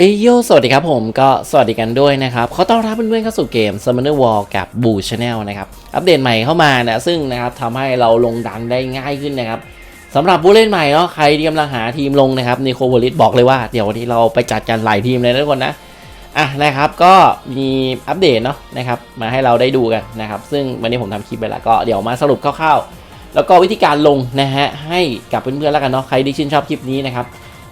เอยโยสวัสดีครับผมก็สวัสดีกันด้วยนะครับขอต้อนรับเพื่อนๆเข้าสู่เกม Summoner War กับ Boo Channel นะครับอัปเดตใหม่เข้ามานะซึ่งนะครับทำให้เราลงดันได้ง่ายขึ้นนะครับสำหรับผู้เล่นใหม่เนาะใครที่กำลังหาทีมลงนะครับนิโคโ o ลิสบอกเลยว่าเดี๋ยววันนี้เราไปจัดกันหลายทีมเลยนะทุกคนนะอะนะครับก็มีอัปเดตเนาะนะครับมาให้เราได้ดูกันนะครับซึ่งวันนี้ผมทำคลิปไปแล้วก็เดี๋ยวมาสรุปคร่าวๆ แล้วก็วิธีการลงนะฮะให้กับเพื่อนๆแล้วกันเนาะใครที่ชื่นชอบคลิปนี้นะครับ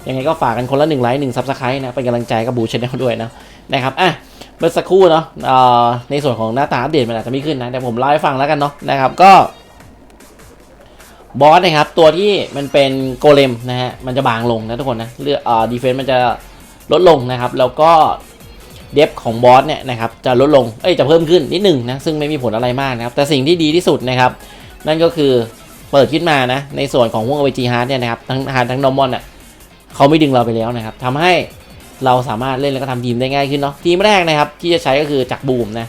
ยังไงก็ฝากกันคนละหนึ่งไลค์หนึ่งซับสไครต์นะ เป็นกำลังใจกับบูชแนลด้วยนะนะครับอะเมื่อสักครู่เนาะเอ่อในส่วนของหน้าตาอัปเดตมันอาจจะไม่ขึ้นนะแต่ผมเล่าให้ฟังแล้วกันเนาะนะครับก็บอสนะครับ ตัวที่มันเป็นโกเลมนะฮะมันจะบางลงนะทุกคนนะเลือกเอ่อดีเฟนซ์มันจะลดลงนะครับ แล้วก็เดฟของบอสเนี่ยนะครับจะลดลงเอ้ยจะเพิ่มขึ้นนิดหนึ่งนะซึ่งไม่มีผลอะไรมากนะครับ แต่สิ่งที่ดีที่สุดนะครับ นั่นก็คือเปิดขึ้นมานะในส่วนของพวก AVG Hard เนี่ยนะครับทั้ง Hard ทั้ง Normal อะ เขาไม่ดึงเราไปแล้วนะครับทำให้เราสามารถเล่นแล้วก็ทำทีมได้ง่ายขึ้นเนาะทีมแรกนะครับที่จะใช้ก็คือจักรบูมนะ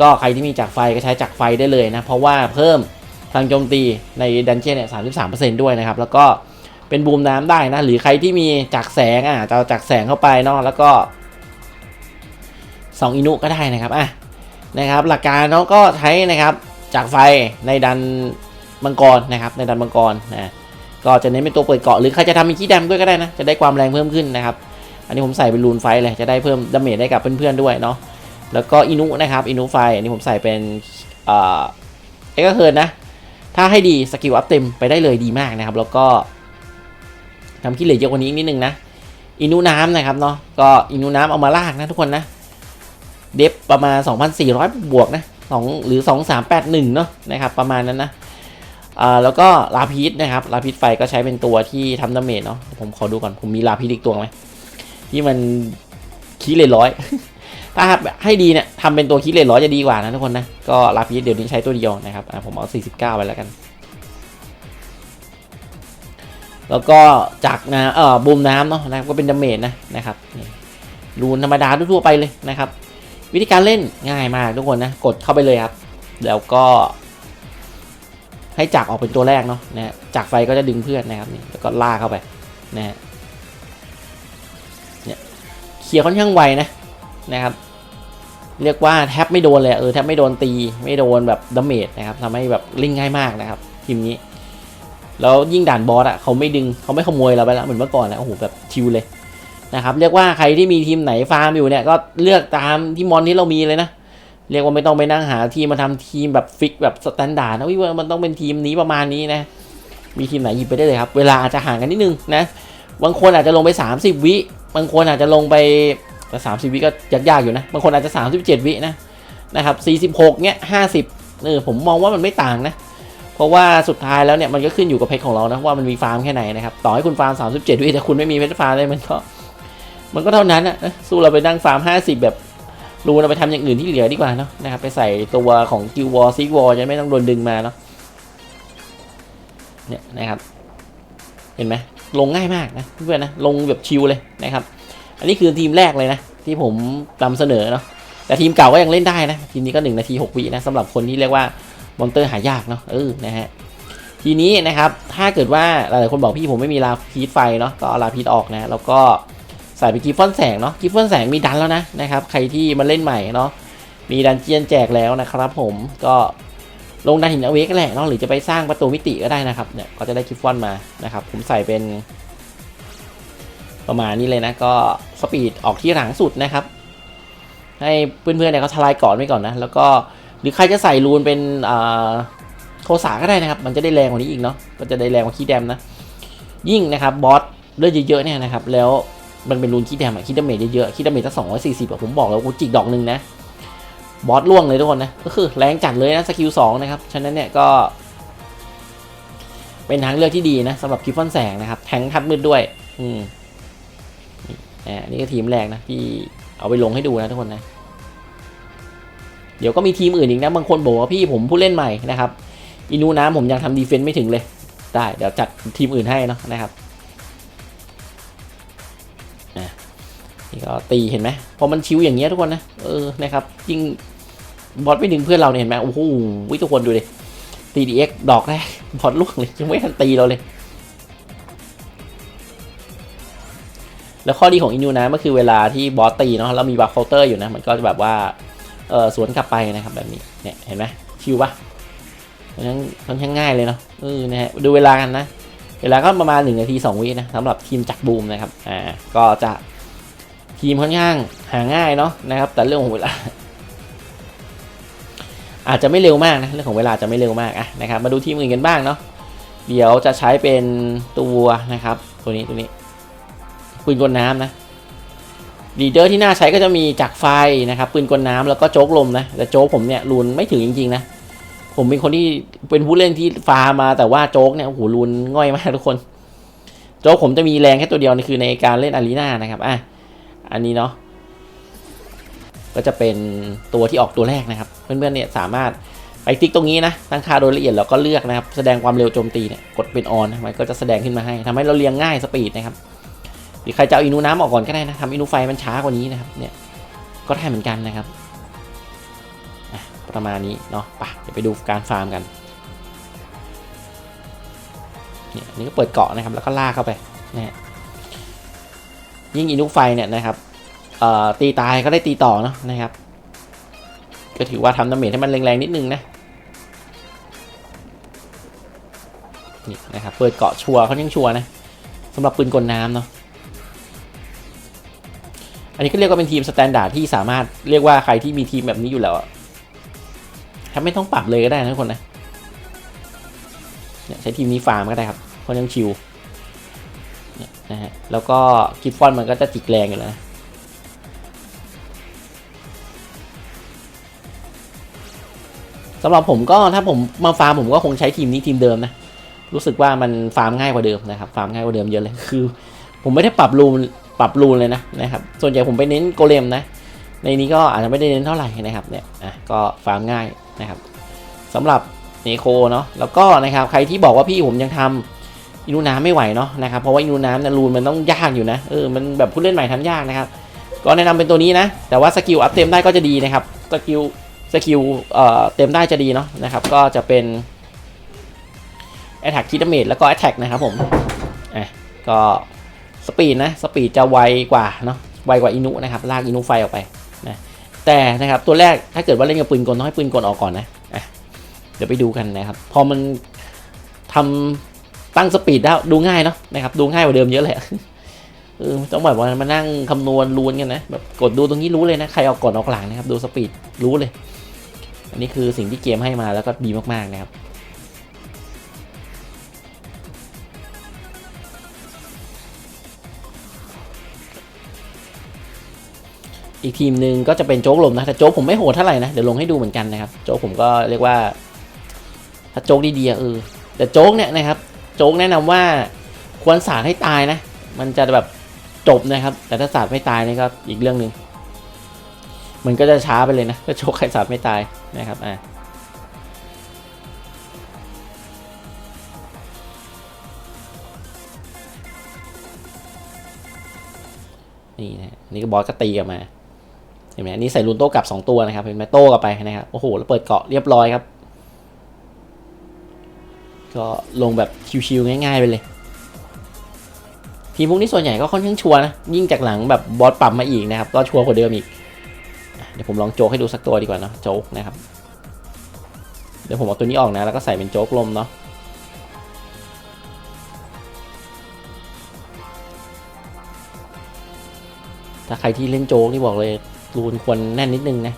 ก็ใครที่มีจักรไฟก็ใช้จักรไฟได้เลยนะเพราะว่าเพิ่มทางโจมตีในดันเจี้ยนเนี่ยสามสิบสามเปอร์เซ็นต์ด้วยนะครับแล้วก็เป็นบูมน้ำได้นะหรือใครที่มีจักรแสงอะจะเอาจักรแสงเข้าไปเนาะแล้วก็สองอินุก็ได้นะครับอะนะครับหลักการเนาะก็ใช้นะครับจักรไฟในดันมังกรนะครับในดันมังกรนะ ก็จะเน้นเป็นตัวเปิดเกาะหรือใครจะทำมีขี้แดมด้วยก็ได้นะ จะได้ความแรงเพิ่มขึ้นนะครับ อันนี้ผมใส่เป็นรูนไฟเลย จะได้เพิ่มดาเมจให้กับเพื่อนๆด้วยเนาะ แล้วก็อินุนะครับ อินุไฟ อันนี้ผมใส่เป็นเอ็กซ์เคิร์นนะ ถ้าให้ดีสกิลอัพเต็มไปได้เลยดีมากนะครับ แล้วก็ทำขี้เหร่เยอะกว่านี้นิดนึงนะ อินุน้ำนะครับเนาะ ก็อินุน้ำเอามาลากนะทุกคนนะ เดฟประมาณ 2,400 บวกนะสองหรือ 2381 เนาะนะครับประมาณนั้นนะ อ่าแล้วก็ลาพิษนะครับลาพิษไฟก็ใช้เป็นตัวที่ทำดาเมจเนาะผมขอดูก่อนผมมีลาพิษอีกตัวไหมที่มันคีเลนร้อยถ้าให้ดีเนี่ยทำเป็นตัวคีเลนร้อยจะดีกว่านะทุกคนนะก็ลาพิษเดี๋ยวนี้ใช้ตัวเดียวนะครับอะผมเอา 49 ไปแล้วกัน แล้วก็จากนะเอ่อบูมน้ำเนาะนะก็เป็นดาเมจนะนะครับรูนธรรมดาทั่วไปเลยนะครับ วิธีการเล่นง่ายมากทุกคนนะกดเข้าไปเลยครับ แล้วก็ ให้จักออกเป็นตัวแรกเนาะนะฮะจักไฟก็จะดึงเพื่อนนะครับนี่แล้วก็ล่ากเข้าไปนะฮะเนี่ยเคลียร์ค่อนข้างไวนะนะครับ เรียกว่าแทบไม่โดนเลยเออแทบไม่โดนตีไม่โดนแบบดาเมจนะครับทำให้แบบล่นง่ายมากนะครับทีมนี้ แล้วยิ่งด่านบอสอะเขาไม่ดึงเขาไม่ขโมยเราไปแล้วเหมือนเมื่อก่อนแล้วโอ้โหแบบชิวเลยนะครับเรียกว่าใครที่มีทีมไหนฟาร์มอยู่เนี่ยก็เลือกตามที่มอนที่เรามีเลยนะ เรียกว่าไม่ต้องไปนั่งหาทีมมาทำทีมแบบฟิกแบบสแตนดาร์ดนะวิว่ามันต้องเป็นทีมนี้ประมาณนี้นะ มีทีมไหนหยิบไปได้เลยครับ เวลาอาจจะห่างกันนิดนึงนะ บางคนอาจจะลงไป 30 วิ บางคนอาจจะลงไปแต่สามสิบวิก็ยากๆอยู่นะ บางคนอาจจะ 37 วินะนะครับ 46 เนี้ย 50เออผมมองว่ามันไม่ต่างนะ เพราะว่าสุดท้ายแล้วเนี่ยมันก็ขึ้นอยู่กับเพชรของเรานะว่ามันมีฟาร์มแค่ไหนนะครับ ต่อให้คุณฟาร์ม 37 วิแต่คุณไม่มีเพชรฟาร์มเลยมันก็ มันก็เท่านั้นนะสู้เราไปนั่งฟาร์ม 50 แบบ รูนเอาไปทำอย่างอื่นที่เหลือดีกว่าเนาะนะครับไปใส่ตัวของกิววอลซิกวอลจะไม่ต้องโดนดึงมาเนาะเนี่ยนะครับเห็นไหมลงง่ายมากนะเพื่อนนะลงแบบชิวเลยนะครับ อันนี้คือทีมแรกเลยนะ ที่ผมนำเสนอเนาะแต่ทีมเก่าก็ยังเล่นได้นะ ทีนี้ก็1นาที6วินะสำหรับคนที่เรียกว่ามอนเตอร์หายากเนาะเออนะฮะทีนี้นะครับถ้าเกิดว่าหลายๆคนบอกพี่ผมไม่มีลาพีทไฟเนาะก็เอาลาพีทออกนะ แล้วก็ ใส่ไปกิฟฟอนแสงเนาะกิฟฟอนแสงมีดันแล้วนะนะครับ ใครที่มาเล่นใหม่เนาะมีดันเจียนแจกแล้วนะครับผมก็ลงดันหินอเวกแหละเนาะหรือจะไปสร้างประตูมิติก็ได้นะครับเนี่ยก็จะได้กิฟฟอนมานะครับ ผมใส่เป็น ประมาณนี้เลยนะ ก็สปีดออกที่หลังสุดนะครับ ให้เพื่อนๆเนี่ยเขาทลายก่อนไว้ก่อนนะ แล้วก็หรือใครจะใส่รูนเป็นอาโทสาก็ได้นะครับ มันจะได้แรงกว่านี้อีกเนาะก็จะได้แรงกว่าคีแดมนะ ยิ่งนะครับบอสเลือดเยอะๆเนี่ยนะครับ แล้ว มันเป็นรูนคิดแดมอะคิดดาเมจเยอะๆคิดดาเมจตั้งสองร้อยสี่สิบอะผมบอกแล้วกูจิกดอกหนึ่งนะบอสล่วงเลยทุกคนนะก็คือแรงจัดเลยนะสกิลสองนะครับฉะนั้นเนี่ยก็ เป็นทางเลือกที่ดีนะสำหรับกิฟฟอนแสงนะครับแทงทัดมืดด้วย อืมนี่อ่านี่ก็ทีมแรกนะที่เอาไปลงให้ดูนะทุกคนนะเดี๋ยวก็มีทีมอื่นอีกนะบางคนบอกว่าพี่ผมผู้เล่นใหม่นะครับอินูน้ำผมยังทำดีเฟนต์ไม่ถึงเลย ได้ เดี๋ยวจัดทีมอื่นให้เนาะนะครับ ก็ตีเห็นไหมพอมันชิวอย่างเงี้ยทุกคนนะเออนะครับยิ่งบอสไม่ดึงเพื่อนเราเนี่ยเห็นไหมโอ้โหวิทุกคนดูดิตีดีเอ็กดอกแรกบอสล่วงเลยยังไม่ทันตีเราเลย แล้วข้อดีของอินูนะก็คือเวลาที่บอสตีเนาะแล้วมีบัฟเคาน์เตอร์อยู่นะ มันก็จะแบบว่าเออสวนกลับไปนะครับแบบนี้เนี่ยเห็นไหมชิวปะค่อนข้างค่อนข้างง่ายเลยเนาะเออนะฮะดูเวลากันนะ เวลาก็ประมาณ1นาที2วินะสำหรับทีมจักรบูมนะครับอ่าก็จะ ทีมค่อนข้างหาง่ายเนาะนะครับ แต่เรื่องของเวลา อาจจะไม่เร็วมากนะเรื่องของเวลาจะไม่เร็วมากอะนะครับ มาดูทีมอื่นกันบ้างเนาะเดี๋ยวจะใช้เป็นตัวนะครับ ตัวนี้ตัวนี้ปืนกลน้ำนะลีเดอร์ที่น่าใช้ก็จะมีจักรไฟนะครับปืนกลน้ำแล้วก็โจ๊กลมนะแต่โจ๊กผมเนี่ยรูนไม่ถึงจริงๆนะผมเป็นคนที่เป็นผู้เล่นที่ฟาร์มาแต่ว่าโจ๊กเนี่ยโอ้โหรูนง่อยมากทุกคน โจ๊กผมจะมีแรงแค่ตัวเดียวนี่คือในการเล่นอารีนานะครับอะ อันนี้เนาะก็จะเป็นตัวที่ออกตัวแรกนะครับ เพื่อนๆเนี่ยสามารถไปติ๊กตรงนี้นะตั้งค่าโดยละเอียดแล้วก็เลือกนะครับ แสดงความเร็วโจมตีเนี่ยกดเป็นออนนะมันก็จะแสดงขึ้นมาให้ทำให้เราเรียงง่ายสปีดนะครับหรือใครจะเอาอินูน้ำออกก่อนก็ได้นะทำอินูไฟมันช้ากว่านี้นะครับเนี่ยก็ได้เหมือนกันนะครับอะประมาณนี้เนาะไปเดี๋ยวไปดูการฟาร์มกันเนี่ยนนี่ก็เปิดเกาะนะครับแล้วก็ลากเข้าไปนะฮะ ยิ่งอินูไฟเนี่ยนะครับตีตายก็ได้ตีต่อเนาะนะครับ ก็ถือว่าทำดาเมจให้มันแรงๆนิดนึงนะนี่นะครับเปิดเกาะชัวเขายังชัวนะสำหรับปืนกลน้ำเนาะอันนี้ก็เรียกว่าเป็นทีมสแตนดาร์ดที่สามารถเรียกว่าใครที่มีทีมแบบนี้อยู่แล้วถ้าไม่ต้องปรับเลยก็ได้นะทุกคนนะเนี่ยใช้ทีมนี้ฟาร์มก็ได้ครับเขายังชิว นะฮะ แล้วก็กิฟฟอนมันก็จะจิกแรงอยู่แล้วสำหรับผมก็ถ้าผมมาฟาร์มผมก็คงใช้ทีมนี้ทีมเดิมนะ รู้สึกว่ามันฟาร์มง่ายกว่าเดิมนะครับฟาร์มง่ายกว่าเดิมเยอะเลยคือ ผมไม่ได้ปรับรูนปรับรูนเลยนะนะครับ ส่วนใหญ่ผมไปเน้นโกเลมนะ ในนี้ก็อาจจะไม่ได้เน้นเท่าไหร่นะครับเนี่ยอะก็ฟาร์มง่ายนะครับสำหรับเนโคเนาะแล้วก็นะครับใครที่บอกว่าพี่ผมยังทำ อินูน้ำไม่ไหวเนาะนะครับ เพราะว่าอินูน้ำเนี่ยรูนมันต้องยากอยู่นะ เออ มันแบบผู้เล่นใหม่ทำยากนะครับ ก็แนะนำเป็นตัวนี้นะ แต่ว่าสกิลอัพเต็มได้ก็จะดีนะครับ สกิล สกิล เอ่อ เต็มได้จะดีเนาะนะครับ ก็จะเป็น Attack คิดเมจแล้วก็ Attack นะครับผมอะก็สปีดนะ สปีดจะไวกว่าเนาะ ไวกว่าอินุนะครับ ลากอินุไฟออกไปนะ แต่นะครับตัวแรกถ้าเกิดว่าเล่นกับปืนกลต้องให้ปืนกลออกก่อนนะ อะ เดี๋ยวไปดูกันนะครับ พอมันทำ ตั้งสปีดได้ดูง่ายเนาะนะครับดูง่ายกว่าเดิมเยอะเลยเออต้องแบบว่ามานั่งคำนวณรูนกันนะแบบกดดูตรงนี้รู้เลยนะใครออกก่อนออกหลังนะครับ ดูสปีดรู้เลย อันนี้คือสิ่งที่เกมให้มาแล้วก็ดีมากๆนะครับอีกทีมหนึ่งก็จะเป็นโจ๊กลมนะแต่โจ๊กผมไม่โหดเท่าไหร่นะเดี๋ยวลงให้ดูเหมือนกันนะครับโจ๊กผมก็เรียกว่า ถ้าโจ๊กดีๆเออแต่โจ๊กเนี่ยนะครับ โจ๊กแนะนำว่าควรสาดให้ตายนะ มันจะแบบจบนะครับ แต่ถ้าสาดไม่ตายนี่ก็อีกเรื่องหนึ่งมันก็จะช้าไปเลยนะถ้าโชคใครสัตว์ไม่ตายนะครับอะนี่นะนี่ก็บอสก็ตีกลับมา เห็นไหมอันนี้ใส่ลูนโต้กลับ 2 ตัวนะครับ เห็นไหมโต้กลับไปนะครับ โอ้โห แล้วเปิดเกาะเรียบร้อยครับ ก็ลงแบบชิวๆง่าย ๆ ไปเลย ทีมพวกนี้ส่วนใหญ่ก็ค่อนข้างชัวร์นะ ยิ่งจากหลังแบบบอสปรับมาอีกนะครับ ก็ชัวร์กว่าเดิมอีก เดี๋ยวผมลองโจ๊กให้ดูสักตัวดีกว่าเนาะโจ๊กนะครับ เดี๋ยวผมเอาตัวนี้ออกนะ แล้วก็ใส่เป็นโจ๊กลมเนาะถ้าใครที่เล่นโจ๊กนี่บอกเลยรูนควรแน่นนิดนึงนะ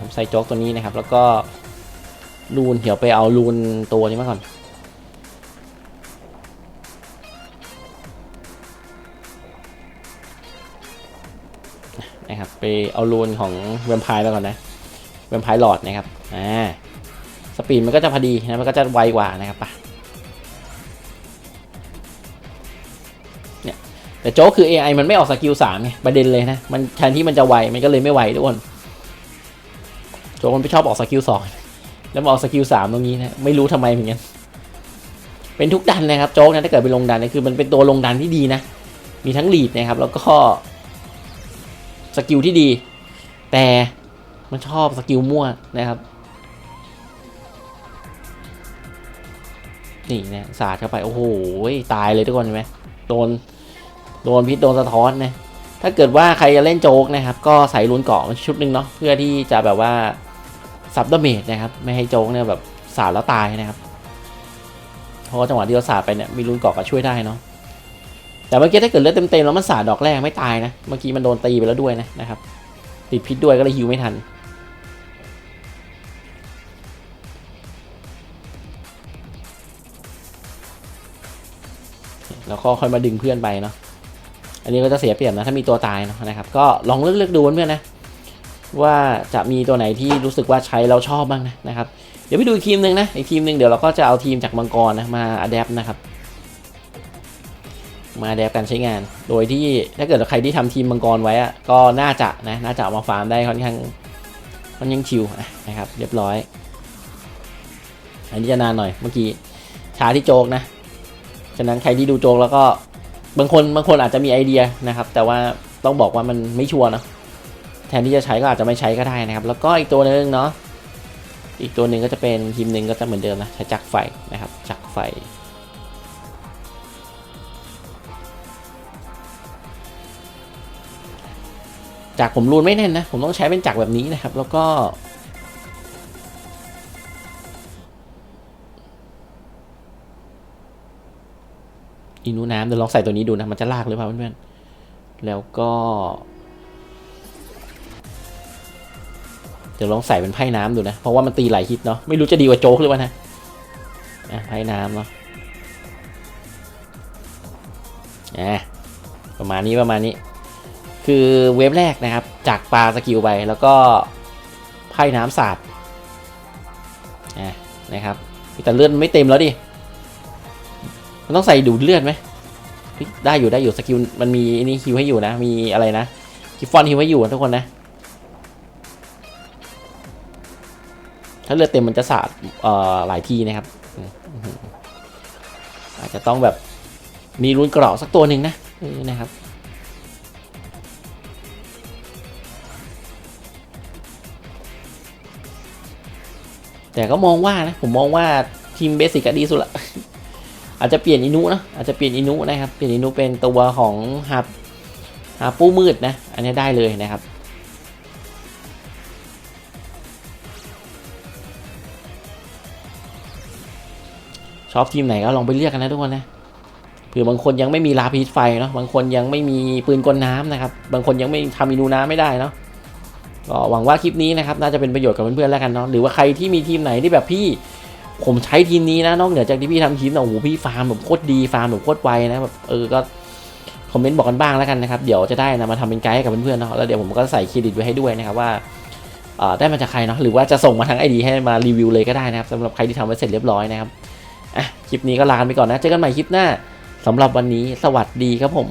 ผมใส่โจ๊กตัวนี้นะครับ แล้วก็รูนเดี๋ยวไปเอารูนตัวนี้มาก่อน นะครับไปเอารูนของแวมไพร์ไปก่อนนะแวมไพร์หลอดนะครับอ่าสปีดมันก็จะพอดีนะมันก็จะไวกว่านะครับปะเนี่ยแต่โจ๊กคือ AI มันไม่ออกสกิลสามไงประเด็นเลยนะมันแทนที่มันจะไวมันก็เลยไม่ไวทุกคนโจ๊กมันไม่ชอบออกสกิลสองแล้วมาออกสกิลสามตรงนี้นะไม่รู้ทำไมเหมือนกันเป็นทุกดันนะครับโจ๊กนะถ้าเกิดไปลงดันเนี่ยคือมันเป็นตัวลงดันที่ดีนะมีทั้งลีดนะครับแล้วก็ สกิลที่ดี แต่มันชอบสกิลมั่วนะครับนี่นะสาดเข้าไป โอ้โห ตายเลยทุกคนเห็นไหมโดน โดนพิษโดนสะท้อนนะ ถ้าเกิดว่าใครจะเล่นโจ๊กนะครับ ก็ใส่รุนเกาะชุดหนึ่งเนาะ เพื่อที่จะแบบว่าซับดาเมจนะครับ ไม่ให้โจ๊กเนี่ยแบบสาดแล้วตายนะครับ เพราะจังหวะที่เราสาดไปเนี่ย มีรุนเกาะก็ช่วยได้เนาะ แต่เมื่อกี้ถ้าเกิดเลือดเต็มๆแล้วมันสาดดอกแรกไม่ตายนะ เมื่อกี้มันโดนตีไปแล้วด้วยนะนะครับ ติดพิษด้วยก็เลยฮิวไม่ทัน แล้วก็ค่อยมาดึงเพื่อนไปเนาะ อันนี้ก็จะเสียเปรียบนะถ้ามีตัวตายเนาะนะครับ ก็ลองเลือกๆดูเพื่อนนะ ว่าจะมีตัวไหนที่รู้สึกว่าใช้แล้วชอบบ้างนะนะครับ เดี๋ยวไปดูอีกทีมหนึ่งนะ อีกทีมหนึ่งเดี๋ยวเราก็จะเอาทีมจากมังกรนะมาอัดแอปนะครับ มาอัดแอปการใช้งาน โดยที่ถ้าเกิดใครที่ทำทีมมังกรไว้อะก็น่าจะนะน่าจะเอามาฟาร์มได้ค่อนข้างค่อนข้างชิวนะครับเรียบร้อย อันนี้จะนานหน่อยเมื่อกี้ช้าที่โจกนะฉะนั้นใครที่ดูโจกแล้วก็บางคนบางคนอาจจะมีไอเดียนะครับ แต่ว่าต้องบอกว่ามันไม่ชัวร์เนะแทนที่จะใช้ก็อาจจะไม่ใช้ก็ได้นะครับ แล้วก็อีกตัวหนึ่งเนาะอีกตัวหนึ่งก็จะเป็นทีมหนึ่งก็จะเหมือนเดิมนะใช้จักรไฟนะครับจักรไฟ จากผมรูนไม่แน่นนะ ผมต้องใช้เป็นจักรแบบนี้นะครับ แล้วก็อินูน้ำเดี๋ยวลองใส่ตัวนี้ดูนะ มันจะลากหรือเปล่าเพื่อนๆ แล้วก็ เดี๋ยวลองใส่เป็นไพ่น้ำดูนะ เพราะว่ามันตีหลายฮิตเนาะ ไม่รู้จะดีกว่าโจ๊กหรือเปล่านะอะไพ่น้ำเนาะอะประมาณนี้ประมาณนี้ คือเวฟแรกนะครับ จากปลาสกิลไปแล้วก็ไพ่น้ำสาดนะครับแต่เลือดไม่เต็มแล้วดิ มันต้องใส่ดูดเลือดไหมได้อยู่ได้อยู่สกิลมันมีนี่ฮิวให้อยู่นะ มีอะไรนะกิฟฟอนฮิวให้อยู่นะทุกคนนะ ถ้าเลือดเต็มมันจะสาดเอ่อหลายทีนะครับ อาจจะต้องแบบมีรุนเกราะสักตัวหนึ่งนะนะครับ แต่ก็มองว่านะผมมองว่าทีมเบสิกก็ดีสุดละอาจจะเปลี่ยนอินุนะอาจจะเปลี่ยนอินุนะครับเปลี่ยนอินุเป็นตัวของฮาฮาปูมืดนะ อันนี้ได้เลยนะครับ ชอบทีมไหนก็ลองไปเลือกกันนะทุกคนนะเผื่อบางคนยังไม่มีลาพีสไฟเนาะบางคนยังไม่มีปืนกลน้ำนะครับ บางคนยังไม่ทำอินูน้ำไม่ได้เนาะ ก็หวังว่าคลิปนี้นะครับน่าจะเป็นประโยชน์กับเพื่อนๆแล้วกันเนาะหรือว่าใครที่มีทีมไหนที่แบบพี่ผมใช้ทีมนี้นะนอกเหนือจากที่พี่ทำทีมนะโอ้โหพี่ฟาร์มแบบโคตรดีฟาร์มแบบโคตรไวนะแบบเออก็คอมเมนต์บอกกันบ้างแล้วกันนะครับเดี๋ยวจะได้นะมาทำเป็นไกด์ให้กับเพื่อนๆเนาะแล้วเดี๋ยวผมก็ใส่เครดิตไว้ให้ด้วยนะครับว่าได้มาจากใครเนาะหรือว่าจะส่งมาทางไอดีให้มารีวิวเลยก็ได้นะครับสำหรับใครที่ทำไว้เสร็จเรียบร้อยนะครับอะคลิปนี้ก็ลาไปก่อนนะเจอกันใหม่คลิปหน้าสำหรับวันนี้สวัสดีครับผม